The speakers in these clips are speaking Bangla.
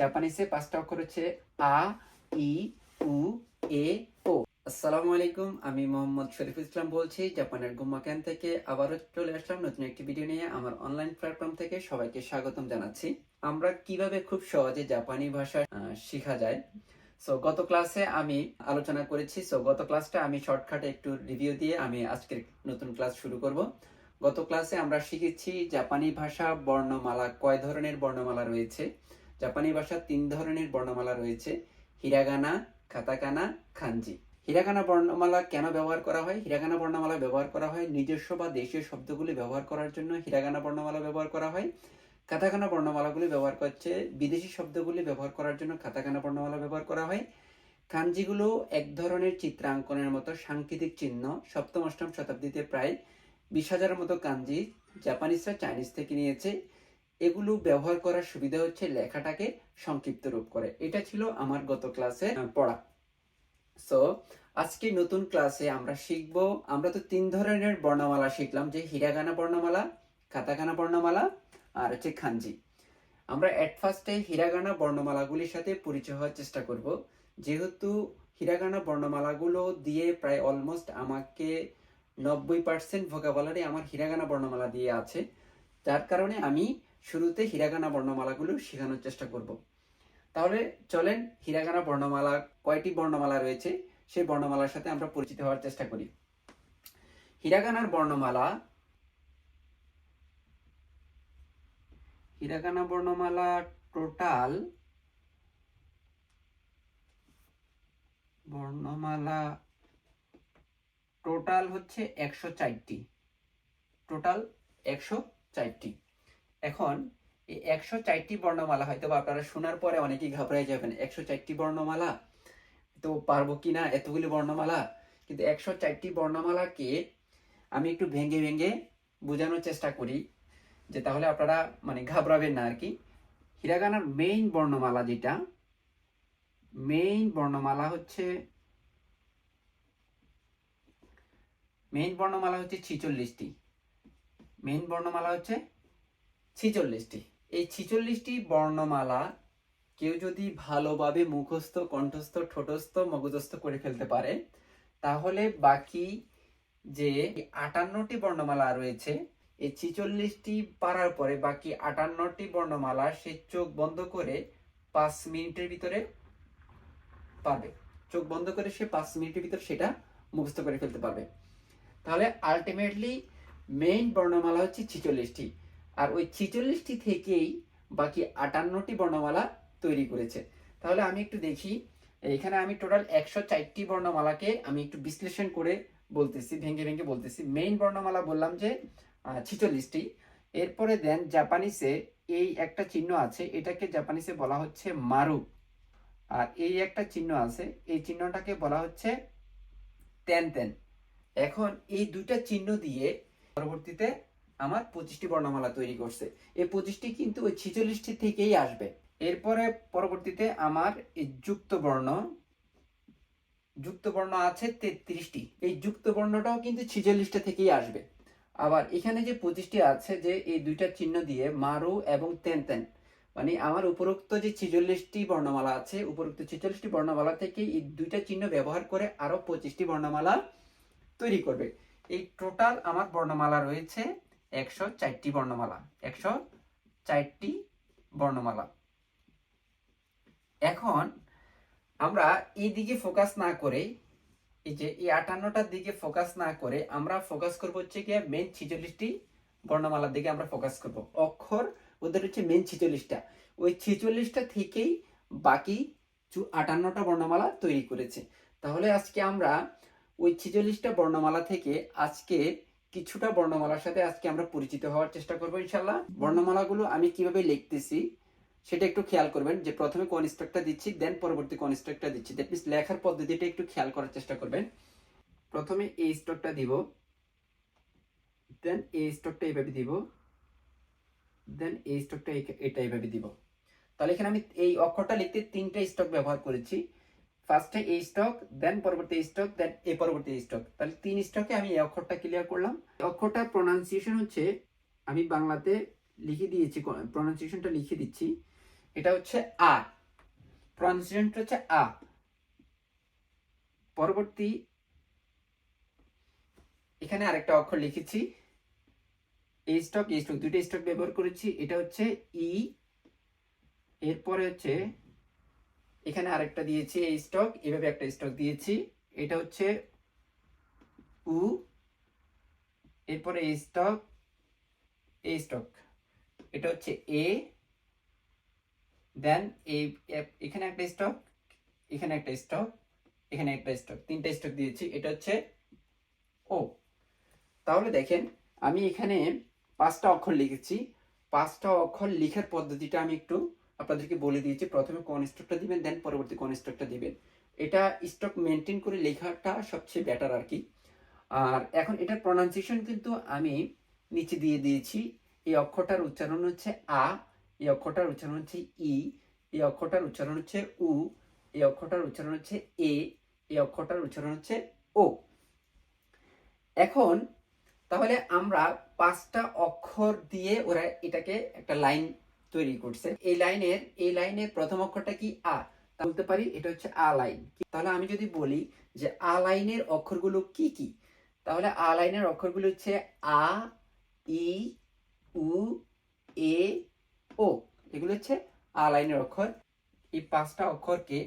জাপানিসে পাঁচটা অক্ষর হচ্ছে আ ই, উ, এ, ও। আসসালামু আলাইকুম, আমি মোহাম্মদ শরীফ ইসলাম বলছি, জাপানের গুম্মাকান থেকে আবারও চলে আসলাম নতুন একটি ভিডিও নিয়ে আমার অনলাইন প্ল্যাটফর্ম থেকে সবাইকে স্বাগতম জানাচ্ছি। আমরা কীভাবে খুব সহজে জাপানি ভাষা শেখা যায়? সো গত ক্লাসে আমি আলোচনা করেছি সো গত ক্লাসটা আমি শর্টকাটে একটু রিভিউ দিয়ে আমি আজকের নতুন ক্লাস শুরু করব। গত ক্লাসে আমরা শিখেছি জাপানি ভাষা বর্ণমালা, কয় ধরনের বর্ণমালা রয়েছে? জাপানি ভাষা তিন ধরনের বর্ণমালা রয়েছে। হিরাগানা, খাতাকানা, খানজি। হিরাগানা বর্ণমালা কেন ব্যবহার করা হয়? হিরাগানা বর্ণমালা ব্যবহার করা হয় নিজস্ব বা দেশীয় শব্দগুলি ব্যবহার করার জন্য হিরাগানা বর্ণমালা ব্যবহার করা হয়। কাতাকানা বর্ণমালাগুলি ব্যবহার করছে বিদেশি শব্দগুলি ব্যবহার করার জন্য কাতাকানা বর্ণমালা ব্যবহার করা হয়। কাঞ্জিগুলো এক ধরনের চিত্রাঙ্কনের মতো সাংকেতিক চিহ্ন, সপ্তম, অষ্টম শতাব্দীতে প্রায় বিশ হাজারের মতো কাঞ্জি জাপানিজরা চাইনিজ থেকে নিয়েছে। এগুলো ব্যবহার করার সুবিধা হচ্ছে লেখাটাকে সংক্ষিপ্ত রূপ করে। এটা ছিল আমার গত ক্লাসে পড়া। সো আজকে নতুন ক্লাসে আমরা শিখব, আমরা তো তিন ধরনের বর্ণমালা শিখলাম, যে হিরাগানা বর্ণমালা কাতাকানা বর্ণমালা, আর হচ্ছে খানজি। আমরা এট ফার্স্টে হিরাগানা বর্ণমালাগুলির সাথে পরিচয় হওয়ার চেষ্টা করব। যেহেতু হিরাগানা বর্ণমালাগুলো দিয়ে প্রায় অলমোস্ট আমাকে নব্বই পার্সেন্ট ভোকাবলারি আমার হিরাগানা বর্ণমালা দিয়ে আছে যার কারণে আমি শুরুতে হিরাগানা বর্ণমালাগুলো শেখানোর চেষ্টা করব। তাহলে চলেন হিরাগানা বর্ণমালা, কয়টি বর্ণমালা রয়েছে, সেই বর্ণমালার সাথে আমরা পরিচিত হওয়ার চেষ্টা করি। হিরাগানার বর্ণমালা, হিরাগানা বর্ণমালা টোটাল বর্ণমালা টোটাল হচ্ছে একশো চারটি। টোটাল একশো চারটি। এখন এই একশো চারটি বর্ণমালা হয়তো বা আপনারা শোনার পরে অনেকেই ঘাবড়াই যাবেন, একশো চারটি বর্ণমালা, তো পারব কি না, এতগুলি বর্ণমালা? কিন্তু একশো চারটি বর্ণমালাকে আমি একটু ভেঙে ভেঙে বোঝানোর চেষ্টা করি, যে তাহলে আপনারা মানে ঘাবড়াবেন না আর কি হিরাগানার মেইন বর্ণমালা যেটা মেইন বর্ণমালা হচ্ছে মেইন বর্ণমালা হচ্ছে ছিচল্লিশটি। মেইন বর্ণমালা হচ্ছে ছিচল্লিশটি। এই ছিচল্লিশটি বর্ণমালা কেউ যদি ভালোভাবে মুখস্থ, কণ্ঠস্থ, ঠোঁটস্থ, মগজস্থ করে ফেলতে পারে, তাহলে বাকি যে আটান্নটি বর্ণমালা রয়েছে, এই ছিচল্লিশটি পারার পরে বাকি আটান্নটি বর্ণমালা সে চোখ বন্ধ করে পাঁচ মিনিটের ভিতরে পারবে চোখ বন্ধ করে সে পাঁচ মিনিটের ভিতরে সেটা মুখস্থ করে ফেলতে পারবে। তাহলে আলটিমেটলি মেইন বর্ণমালা হচ্ছে ছিচল্লিশটি। আর ওই ছিচল্লিশটি থেকেই বাকি আটান্নটি বর্ণমালা তৈরি করেছে। তাহলে আমি একটু দেখি, এখানে আমি টোটাল একশো চারটি বর্ণমালাকে আমি একটু বিশ্লেষণ করে বলতেছি, ভেঙে ভেঙে বলতেছি। মেইন বর্ণমালা বললাম যে ছিচল্লিশটি। এরপরে দেন জাপানিসে এই একটা চিহ্ন আছে, এটাকে জাপানিসে বলা হচ্ছে মারু। আর এই একটা চিহ্ন আছে, এই চিহ্নটাকে বলা হচ্ছে তেন তেন এখন এই দুইটা চিহ্ন দিয়ে পরবর্তীতে আমার পঁচিশটি বর্ণমালা তৈরি করছে। এই পঁচিশটি কিন্তু ওই ছিচল্লিশটি থেকেই আসবে। এরপরে পরবর্তীতে আমার এই যুক্ত বর্ণ যুক্ত বর্ণ আছে তেত্রিশটি। এই যুক্ত বর্ণটাও কিন্তু ছিচল্লিশটা থেকেই আসবে। আবার এখানে যে পঁচিশটি আছে যে এই দুইটা চিহ্ন দিয়ে মারু এবং তেন তেন মানে আমার উপরোক্ত যে ছিচল্লিশটি বর্ণমালা আছে, উপরোক্ত ছিচল্লিশটি বর্ণমালা থেকে এই দুইটা চিহ্ন ব্যবহার করে আরও পঁচিশটি বর্ণমালা তৈরি করবে। এই টোটাল আমার বর্ণমালা রয়েছে একশো চারটি বর্ণমালা। একশো চারটি বর্ণমালা। এখন আমরা এই দিকে ফোকাস না করে, এই যে এই আটান্নটার দিকে ফোকাস না করে আমরা ফোকাস করব হচ্ছে কি মেন ছিচল্লিশটি বর্ণমালার দিকে আমরা ফোকাস করব। অক্ষর ওদের হচ্ছে মেন ছিচল্লিশটা। ওই ছিচল্লিশটা থেকেই বাকি আটান্নটা বর্ণমালা তৈরি করেছে। তাহলে আজকে আমরা ওই ছিচল্লিশটা বর্ণমালা থেকে আজকে কিছুটা বর্ণমালার সাথে আজকে আমরা পরিচিত হওয়ার চেষ্টা করব ইনশাল্লাহ বর্ণমালাগুলো আমি কীভাবে লিখতেছি, সেটা একটু খেয়াল করবেন। যে প্রথমে কোন স্ট্রাকটা দিচ্ছি দেন পরবর্তী কোন স্ট্রাকটা দিচ্ছি। দ্যাট মিনস লেখার পদ্ধতিটা একটু খেয়াল করার চেষ্টা করবেন। প্রথমে এই স্ট্রোকটা দিব দেন এই স্ট্রোকটা এইভাবে দিব দেন এই স্ট্রোকটা এটা এইভাবে দিব। তাহলে এখানে আমি এই অক্ষরটা লিখতে তিনটা স্টক ব্যবহার করেছি। ফার্স্টে এই স্টক দেন পরবর্তী স্টক দেন এই পরবর্তী স্টক তাহলে তিন স্টকে আমি এই অক্ষরটা ক্লিয়ার করলাম। অক্ষরটার প্রোনাউন্সিয়েশন হচ্ছে, আমি বাংলাতে লিখে দিয়েছি প্রোনাউন্সিয়েশনটা লিখে দিচ্ছি। এটা হচ্ছে আ প্রনাউন্সিয়েশনটা হচ্ছে আ পরবর্তী, এখানে আরেকটা অক্ষর লিখেছি। এই স্টক এই স্টক দুইটা স্টক ব্যবহার করেছি। এটা হচ্ছে ই এরপরে হচ্ছে এখানে আরেকটা দিয়েছি, এই স্টক এভাবে একটা স্টক দিয়েছি। এটা হচ্ছে উ এরপরে এই স্টক এই স্টক এটা হচ্ছে এ দেন এই এখানে একটা স্টক এখানে একটা স্টক এখানে একটা স্টক তিনটা স্টক দিয়েছি, এটা হচ্ছে ও তাহলে দেখেন, আমি এখানে পাঁচটা অক্ষর লিখেছি। পাঁচটা অক্ষর লিখার পদ্ধতিটা আমি একটু আপনাদেরকে বলে দিয়েছি, প্রথমে কোন স্টকটা দিবেন দেন পরবর্তী কোন স্টকটা দিবেন। এটা স্টক মেনটেন করে লেখাটা সবচেয়ে বেটার আর কি। আর এখন এটার প্রনাউন্সিয়েশন কিন্তু আমি নিচে দিয়ে দিয়েছি। এই অক্ষরটার উচ্চারণ হচ্ছে আ, এই অক্ষরটার উচ্চারণ হচ্ছে ই, এই অক্ষরটার উচ্চারণ হচ্ছে উ, এই অক্ষরটার উচ্চারণ হচ্ছে এ, এই অক্ষরটার উচ্চারণ হচ্ছে ও। এখন তাহলে আমরা পাঁচটা অক্ষর দিয়ে ওরা এটাকে একটা লাইন তৈরি করছে। এই লাইনের এই লাইনের প্রথম অক্ষরটা কি আ? বলতে পারি, এটা হচ্ছে আ লাইন। তাহলে আমি যদি বলি যে আ লাইনের অক্ষরগুলো কি কি? তাহলে আ লাইনের অক্ষরগুলো হচ্ছে আ, ই, উ, এ, ও। এগুলো হচ্ছে আ লাইনের অক্ষর। এই পাঁচটা অক্ষরকে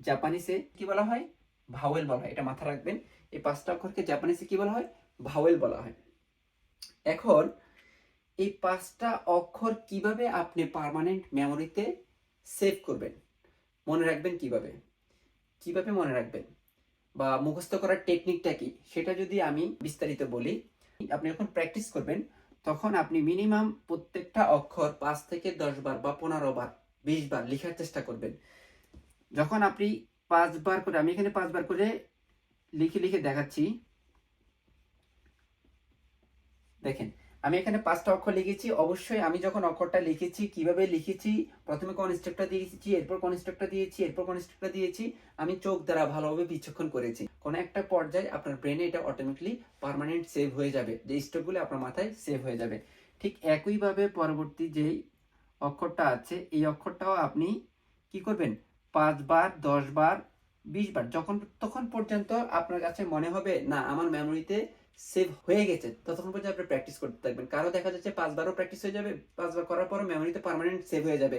জাপানিসে কি বলা হয়? ভাওয়েল বলা হয়। এটা মাথা রাখবেন। এই পাঁচটা অক্ষরকে জাপানিসে কি বলা হয়? ভাওয়েল বলা হয়। এখন এই পাঁচটা অক্ষর কীভাবে আপনি পার্মানেন্ট মেমোরিতে সেভ করবেন? মনে রাখবেন কীভাবে? কীভাবে মনে রাখবেন? বা মুখস্থ করার টেকনিকটা কি? সেটা যদি আমি বিস্তারিত বলি, আপনি যখন প্র্যাকটিস করবেন, তখন আপনি মিনিমাম প্রত্যেকটা অক্ষর পাঁচ থেকে দশ বার বা পনেরো বার, বিশ বার লেখার চেষ্টা করবেন। যখন আপনি পাঁচবার করে, আমি এখানে পাঁচবার করে লিখে লিখে দেখাচ্ছি। দেখেন আমি এখানে পাঁচটা অক্ষর লিখেছি। অবশ্যই আমি যখন অক্ষরটা লিখেছি, কীভাবে লিখেছি, প্রথমে কোন দিয়েছি, এরপর কোন দিয়েছি, এরপর কোন দিয়েছি, আমি চোখ দ্বারা ভালোভাবে বিচক্ষণ করেছি। কোন একটা পর্যায়ে আপনার ব্রেনে এটা অটোমেটিকলি পার্মানেন্ট সেভ হয়ে যাবে। যে স্টেপগুলো আপনার মাথায় সেভ হয়ে যাবে। ঠিক একইভাবে পরবর্তী যেই অক্ষরটা আছে, এই অক্ষরটাও আপনি কি করবেন? পাঁচবার দশ বার বিশ বার, যখন, তখন পর্যন্ত আপনার কাছে মনে হবে, না, আমার মেমোরিতে সেভ হয়ে গেছে। ততক্ষণ পর্যন্ত আপনি প্র্যাকটিস করতে থাকবেন। কারও দেখা যাচ্ছে পাঁচবারও প্র্যাকটিস হয়ে যাবে পাঁচবার করার পরও মেমোরিতে পার্মানেন্ট সেভ হয়ে যাবে।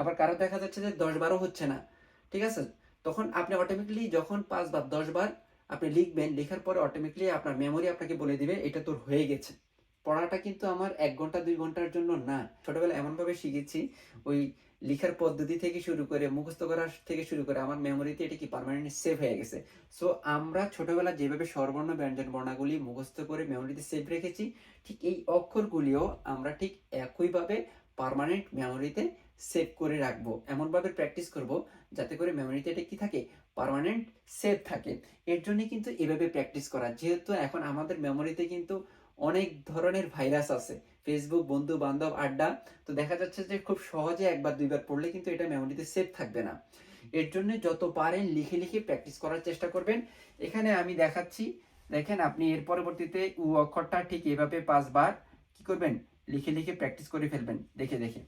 আবার কারও দেখা যাচ্ছে যে দশ বারও হচ্ছে না, ঠিক আছে? তখন আপনি অটোমেটিকলি যখন পাঁচবার দশ বার আপনি লিখবেন, লেখার পরে অটোমেটিকলি আপনার মেমোরি আপনাকে বলে দিবে, এটা তোর হয়ে গেছে। পড়াটা কিন্তু আমার এক ঘণ্টা, দুই ঘণ্টার জন্য না। ছোটবেলা এমনভাবে শিখেছি, ওই লেখার পদ্ধতি থেকে শুরু করে, মুখস্থ করার থেকে শুরু করে, আমার মেমোরিতে এটা কি পার্মানেন্ট সেভ হয়ে গেছে? সো আমরা ছোটবেলা যেভাবে স্বরবর্ণ ব্যঞ্জন বর্ণাগুলি মুখস্থ করে মেমোরিতে সেভ রেখেছি, ঠিক এই অক্ষরগুলিও আমরা ঠিক একইভাবে পার্মানেন্ট মেমোরিতে সেভ করে রাখব। এমনভাবে প্র্যাকটিস করব যাতে করে মেমোরিতে এটা কি থাকে? পার্মানেন্ট সেভ থাকে। এর জন্য কিন্তু এভাবে প্র্যাকটিস করা। যেহেতু এখন আমাদের মেমোরিতে কিন্তু অনেক ধরনের ভাইরাস আছে। ফেসবুক বন্ধু বান্ধব, আড্ডা। তো দেখা যাচ্ছে যে খুব সহজে একবার, দুইবার পড়লে কিন্তু এটা মেমোরিতে সেভ থাকবে না। এর জন্য যত পারেন লিখে লিখে প্র্যাকটিস করার চেষ্টা করবেন। এখানে আমি দেখাচ্ছি, দেখেন আপনি এর পরবর্তীতে উ অক্ষরটা ঠিক এভাবে পাঁচবার কি করবেন? লিখে লিখে প্র্যাকটিস করে ফেলবেন, দেখে দেখে।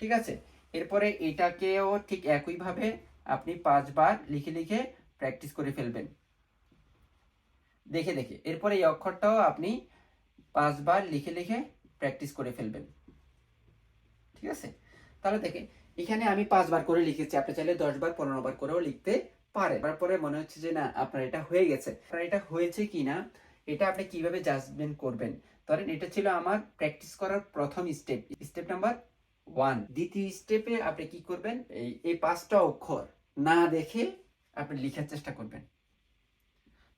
ঠিক আছে? এরপরে এটাকেও ঠিক একইভাবে আপনি পাঁচবার লিখে লিখে প্র্যাকটিস করে ফেলবেন। দেখে দেখে। এরপরে এই অক্ষরটাও আপনি পাঁচবার লিখে লিখে প্র্যাকটিস করে ফেলবেন। ঠিক আছে? তাহলে দেখে এখানে আমি পাঁচবার করে লিখেছি, আপনি চাইলে দশ বার পনেরো বার করেও লিখতে পারে তারপরে মনে হচ্ছে যে, না, আপনার এটা হয়ে গেছে। আপনার এটা হয়েছে কি না, এটা আপনি কীভাবে জাজমেন্ট করবেন? ধরেন, এটা ছিল আমার প্র্যাকটিস করার প্রথম স্টেপ স্টেপ নাম্বার ওয়ান দ্বিতীয় স্টেপে আপনি কি করবেন? এই এই পাঁচটা অক্ষর না দেখে আপনি লিখার চেষ্টা করবেন।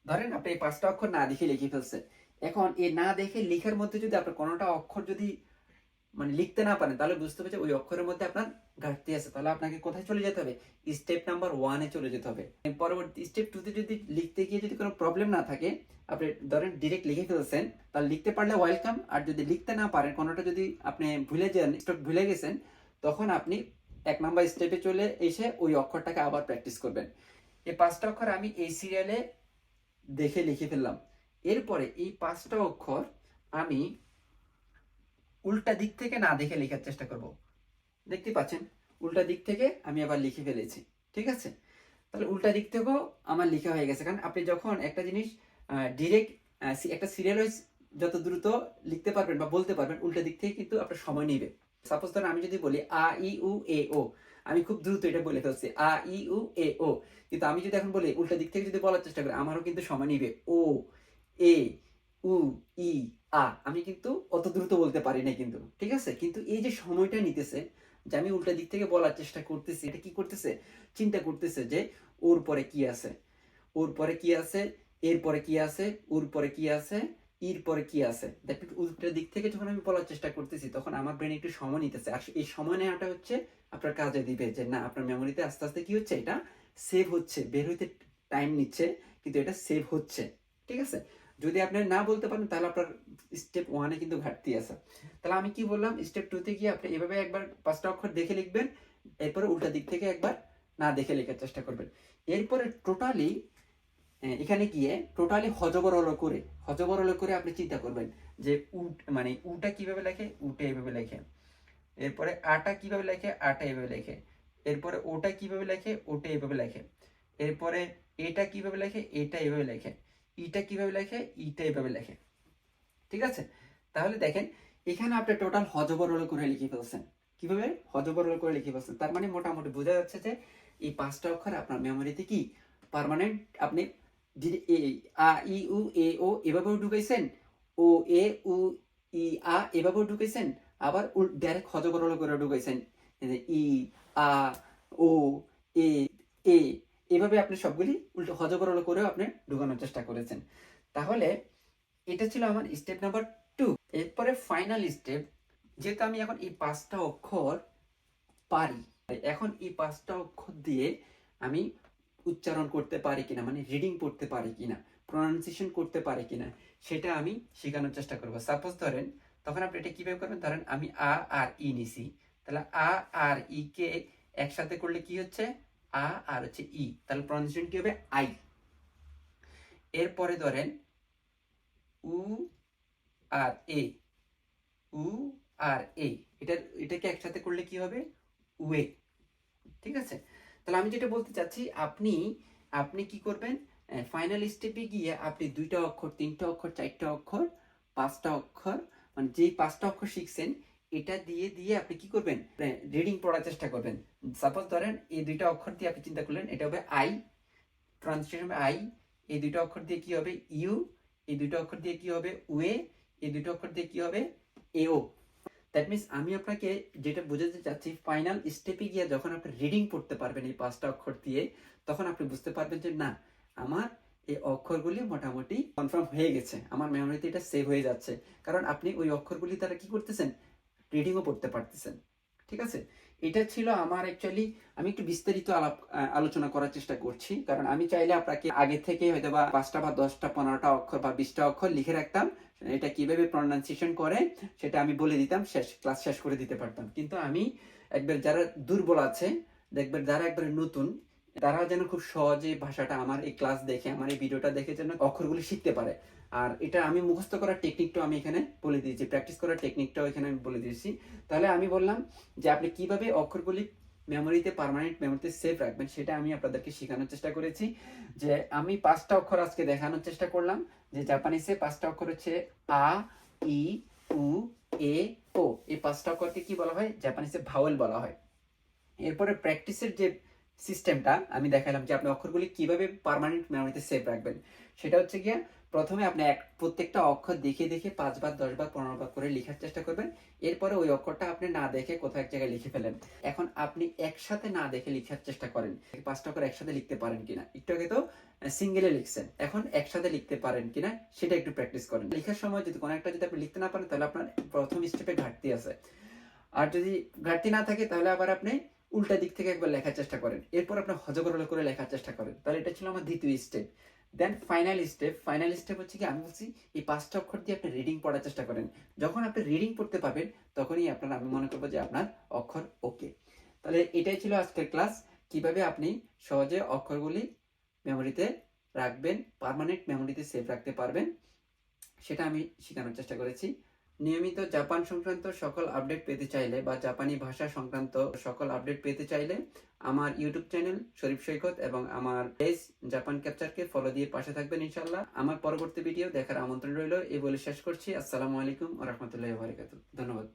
ধরেন, আপনি এই পাঁচটা অক্ষর না দেখে লিখে ফেলছেন। এখন এ না দেখে লেখার মধ্যে যদি আপনার কোনোটা অক্ষর যদি মানে লিখতে না পারেন, তাহলে বুঝতে যে ওই অক্ষরের মধ্যে আপনার ঘাটতি আছে। তাহলে আপনাকে কোথায় চলে যেতে হবে? স্টেপ নাম্বার ওয়ানে চলে যেতে হবে। পরবর্তী স্টেপ টুতে যদি লিখতে গিয়ে যদি কোনো প্রবলেম না থাকে, আপনি ধরেন ডিরেক্ট লিখে ফেলছেন, তাহলে লিখতে পারলে ওয়েলকাম আর যদি লিখতে না পারেন, কোনোটা যদি আপনি ভুলে যান স্টেপ ভুলে গেছেন, তখন আপনি এক নাম্বার স্টেপে চলে এসে ওই অক্ষরটাকে আবার প্র্যাকটিস করবেন। এই পাঁচটা অক্ষর আমি এই সিরিয়ালে দেখে লিখে ফেললাম। এরপরে এই পাঁচটা অক্ষর আমি উল্টা দিক থেকে না দেখে লেখার চেষ্টা করব। দেখতে পাচ্ছেন? উল্টা দিক থেকে আমি আবার লিখে ফেলেছি। ঠিক আছে? তাহলে উল্টা দিক থেকেও আমার লেখা হয়ে গেছে। কারণ আপনি যখন একটা জিনিস ডিরেক্ট একটা সিরিয়াল ওয়াইজ যত দ্রুত লিখতে পারবেন বা বলতে পারবেন, উল্টা দিক থেকে কিন্তু আপনার সময় নেবে। সাপোজ ধরেন আমি যদি বলি আ, ই, উ, এ, ও, আমি খুব দ্রুত এটা বলে ফেলছি। আ, ই, উ, এ, ও, কিন্তু আমি যদি এখন বলি উল্টা দিক থেকে যদি বলার চেষ্টা করি, আমারও কিন্তু সময় নিবে। ও এ, উ, ই, আ। আমি কিন্তু অত দ্রুত বলতে পারি না কিন্তু, ঠিক আছে? কিন্তু এই যে সময়টা নিতেছে, যে আমি উল্টা দিক থেকে বলার চেষ্টা করতেছি, এটা কি করতেছে? চিন্তা করতেছে যে, ওর পরে কি আছে? ওর পরে কি আছে? এর পরে কি আছে? ওর পরে কি আছে? ইর পরে কি আছে? দ্যাট উল্টা দিক থেকে যখন আমি বলার চেষ্টা করতেছি, তখন আমার ব্রেন একটু সময় নিতেছে। আর এই সময় নেওয়াটা হচ্ছে আপনার কাজে দিবে যে, না, আপনার মেমোরিতে আস্তে আস্তে কি হচ্ছে? এটা সেভ হচ্ছে, বের হইতে টাইম নিচ্ছে, কিন্তু এটা সেভ হচ্ছে। ঠিক আছে? যদি আপনি না বলতে পারেন, তাহলে আপনার স্টেপ ওয়ানে কিন্তু ঘাটতি আছে। তাহলে আমি কি বললাম স্টেপ টুতে গিয়ে আপনি এভাবে একবার পাঁচটা অক্ষর দেখে লিখবেন, এরপরে উল্টা দিক থেকে একবার না দেখে লেখার চেষ্টা করবেন। এরপরে টোটালি এখানে গিয়ে টোটালি হজবরল করে হজবরল করে আপনি চিন্তা করবেন যে উট মানে উটা কীভাবে লেখে, উটে এভাবে লেখে। এরপরে আটা কীভাবে লেখে, আটা এভাবে লেখে। এরপরে ওটা কীভাবে লেখে, ওটা এভাবে লেখে। এরপরে এটা কীভাবে লেখে, এটা এভাবে লেখে। ইটা কীভাবে লেখে? ইটা এভাবে লেখে। ঠিক আছে? তাহলে দেখেন, এখানে আপনি টোটাল হজবরল করে লিখে ফেলছেন? কীভাবে? হজবরল করে লিখে ফেলছেন? তার মানে মোটামুটি বোঝা যাচ্ছে যে এই পাঁচটা অক্ষর আপনার মেমোরিতে কি? পার্মানেন্ট আপনি আ, ই, উ, এ, ও এভাবেও ঢুকেছেন ও, এ, উ, ই, আ এভাবেও ঢুকেছেন আবার ডাইরেক্ট হজবরল করে ঢুকেছেন ই, আ, ও, এ এ এভাবে আপনি সবগুলি উল্টো হজবরল করেও আপনি ঢুকানোর চেষ্টা করেছেন। তাহলে এটা ছিল আমার স্টেপ নাম্বার টু এরপরে ফাইনাল স্টেপ যেহেতু আমি এখন এই পাঁচটা অক্ষর পারি এখন এই পাঁচটা অক্ষর দিয়ে আমি উচ্চারণ করতে পারি কিনা মানে রিডিং পড়তে পারি কিনা প্রনাউন্সিয়েশন করতে পারি কিনা, সেটা আমি শেখানোর চেষ্টা করব। সাপোজ ধরেন, তখন আপনি এটা কীভাবে করবেন? ধরেন আমি আ আর ই নিছি। তাহলে আ আর ই কে একসাথে করলে কি হচ্ছে? আ আর হচ্ছে ই। তাহলে প্রনাউন্সিয়েশন কি হবে? আই। এরপরে ধরেন, উ আর এ। উ আর এ। এটা, এটাকে একসাথে করলে কি হবে? ওয়ে ঠিক আছে? তাহলে আমি যেটা বলতে চাচ্ছি, আপনি আপনি কি করবেন? ফাইনাল স্টেপে গিয়ে আপনি দুইটা অক্ষর, তিনটা অক্ষর, চারটা অক্ষর, পাঁচটা অক্ষর মানে যেই পাঁচটা অক্ষর শিখছেন এটা দিয়ে দিয়ে আপনি কি করবেন? রিডিং পড়ার চেষ্টা করবেন। সাপোজ ধরেন এই দুইটা অক্ষর দিয়ে আপনি চিন্তা করলেন, এটা হবে আই ট্রান্সলেশন আই এই দুইটা অক্ষর দিয়ে কি হবে? ইউ, এই দুটো অক্ষর দিয়ে কি হবে? ওয়ে এই দুটো অক্ষর দিয়ে কি হবে? এও। দ্যাট মিনস আমি আপনাকে যেটা বোঝাতে চাচ্ছি ফাইনাল স্টেপে গিয়ে যখন আপনি রিডিং পড়তে পারবেন এই পাঁচটা অক্ষর দিয়ে, তখন আপনি বুঝতে পারবেন যে না, আমার এই অক্ষরগুলি মোটামুটি কনফার্ম হয়ে গেছে। আমার মেমোরিতে এটা সেভ হয়ে যাচ্ছে। কারণ আপনি ওই অক্ষরগুলি দ্বারা কি করতেছেন? রিডিংও পড়তে পারতেছেন। ঠিক আছে? এটা ছিল আমার অ্যাকচুয়ালি আমি একটু বিস্তারিত আলাপ আলোচনা করার চেষ্টা করছি। কারণ আমি চাইলে আপনাকে আগে থেকে হয়তো বা পাঁচটা বা দশটা, পনেরোটা অক্ষর বা বিশটা অক্ষর লিখে রাখতাম। এটা কীভাবে প্রনাউন্সিয়েশন করে, সেটা আমি বলে দিতাম, শেষ ক্লাস শেষ করে দিতে পারতাম। কিন্তু আমি একবার যারা দুর্বল আছে, দেখবেন যারা একবার নতুন তারা যেন খুব সহজে ভাষাটা আমার এই ক্লাস দেখে, আমার এই ভিডিওটা দেখে যেন অক্ষরগুলি শিখতে পারে। আর এটা আমি মুখস্থ করার টেকনিকটাও আমি এখানে বলে দিয়েছি প্র্যাকটিস করার টেকনিকটাও এখানে আমি বলে দিয়েছি। তাহলে আমি বললাম যে আপনি কীভাবে অক্ষরগুলি মেমোরিতে পার্মানেন্ট মেমোরিতে সেভ রাখবেন সেটা আমি আপনাদেরকে শেখানোর চেষ্টা করেছি। যে আমি পাঁচটা অক্ষর আজকে দেখানোর চেষ্টা করলাম। যে জাপানিসে পাঁচটা অক্ষর হচ্ছে আ, ই, উ, এ, ও। এই পাঁচটা অক্ষরকে কি বলা হয়? জাপানিসে ভাওয়েল বলা হয়। এরপরে প্র্যাকটিসের যে সিস্টেমটা আমি দেখালাম যে আপনি অক্ষরগুলি কীভাবে পার্মানেন্ট মেমোরিতে সেভ রাখবেন। সেটা হচ্ছে গিয়ে প্রথমে আপনি এক, প্রত্যেকটা অক্ষর দেখে দেখে পাঁচবার, দশবার পনেরো বার করে লেখার চেষ্টা করবেন। এরপরে ওই অক্ষরটা আপনি না দেখে কোথাও এক জায়গায় লিখে ফেলেন। এখন আপনি একসাথে না দেখে লেখার চেষ্টা করেন। পাঁচটা অক্ষর একসাথে লিখতে পারেন কিনা? একটু আগে তো সিঙ্গেলে লিখছেন। এখন একসাথে লিখতে পারেন কিনা, সেটা একটু প্র্যাকটিস করেন। লেখার সময় যদি কোনো একটা যদি আপনি লিখতে না পারেন, তাহলে আপনার প্রথম স্টেপে ঘাটতি আছে। আর যদি ঘাটতি না থাকে, তাহলে আবার আপনি উল্টা দিক থেকে একবার লেখার চেষ্টা করেন। এরপর আপনি হজবরল করে লেখার চেষ্টা করেন। তাহলে এটা ছিল আমার দ্বিতীয় step then final step final step হচ্ছে কি, আমি বলছি এই পাঁচটা অক্ষর দিয়ে আপনি রিডিং পড়ার চেষ্টা করেন। যখন আপনি রিডিং পড়তে পারবেন, তখনই আপনার, আমি মনে করব যে আপনার অক্ষর ওকে তাহলে এটাই ছিল আজকের ক্লাস কীভাবে আপনি সহজে অক্ষরগুলি মেমোরিতে রাখবেন পারমানেন্ট মেমোরিতে সেভ রাখতে পারবেন, সেটা আমি শেখানোর চেষ্টা করেছি। নিয়মিত জাপান সংক্রান্ত সকল আপডেট পেতে চাইলে বা জাপানি ভাষা সংক্রান্ত সকল আপডেট পেতে চাইলে আমার ইউটিউব চ্যানেল শরীফ সৈকত এবং আমার পেজ জাপান ক্যাপচারকে ফলো দিয়ে পাশে থাকবেন ইনশাল্লাহ আমার পরবর্তী ভিডিও দেখার আমন্ত্রণ রইল। এই বলে শেষ করছি। আসসালামু আলাইকুম রহমতুল্লাহ ধন্যবাদ।